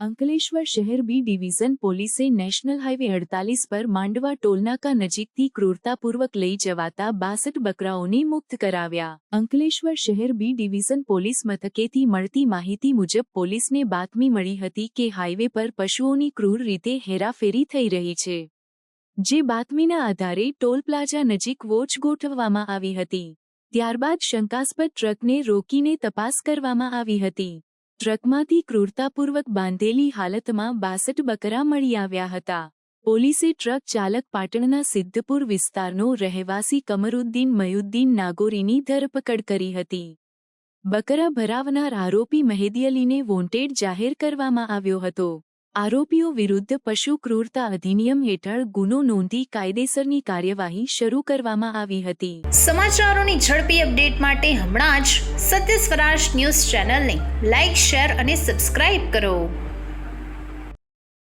અંકલેશ્વર શહેર B division પોલીસે national highway અડતાલીસ પર માંડવા ટોલનાકા નજીકથી ક્રૂરતાપૂર્વક લઈ જવાતા બાસઠ બકરાઓને મુક્ત કરાવ્યા. અંકલેશ્વર શહેર બી ડિવિઝન પોલીસ મથકેથી મળતી માહિતી મુજબ પોલીસને બાતમી મળી હતી કે હાઈવે પર પશુઓની ક્રૂર રીતે હેરાફેરી થઈ રહી છે, જે બાતમીના આધારે ટોલ પ્લાઝા નજીક વોચ ગોઠવવામાં આવી હતી. ત્યારબાદ શંકાસ્પદ ટ્રકને રોકીને તપાસ કરવામાં આવી હતી. ટ્રકમાંથી ક્રૂરતાપૂર્વક બાંધેલી હાલતમાં બાસઠ બકરા મળી આવ્યા હતા. પોલીસે ટ્રક ચાલક પાટણના સિદ્ધપુર વિસ્તારનો રહેવાસી કમરુદ્દીન મયુદ્દીન નાગોરીની ધરપકડ કરી હતી. બકરા ભરાવનાર આરોપી મહેદી અલીને વોન્ટેડ જાહેર કરવામાં આવ્યો હતો. આરોપીઓ વિરુદ્ધ પશુ ક્રૂરતા અધિનિયમ હેઠળ ગુનો નોંધી કાયદેસરની કાર્યવાહી શરૂ કરવામાં આવી હતી. સમાચારોની ઝડપી અપડેટ માટે હમણાં જ સત્ય સ્વરાજ ન્યૂઝ ચેનલને લાઇક શેર અને સબસ્ક્રાઇબ કરો.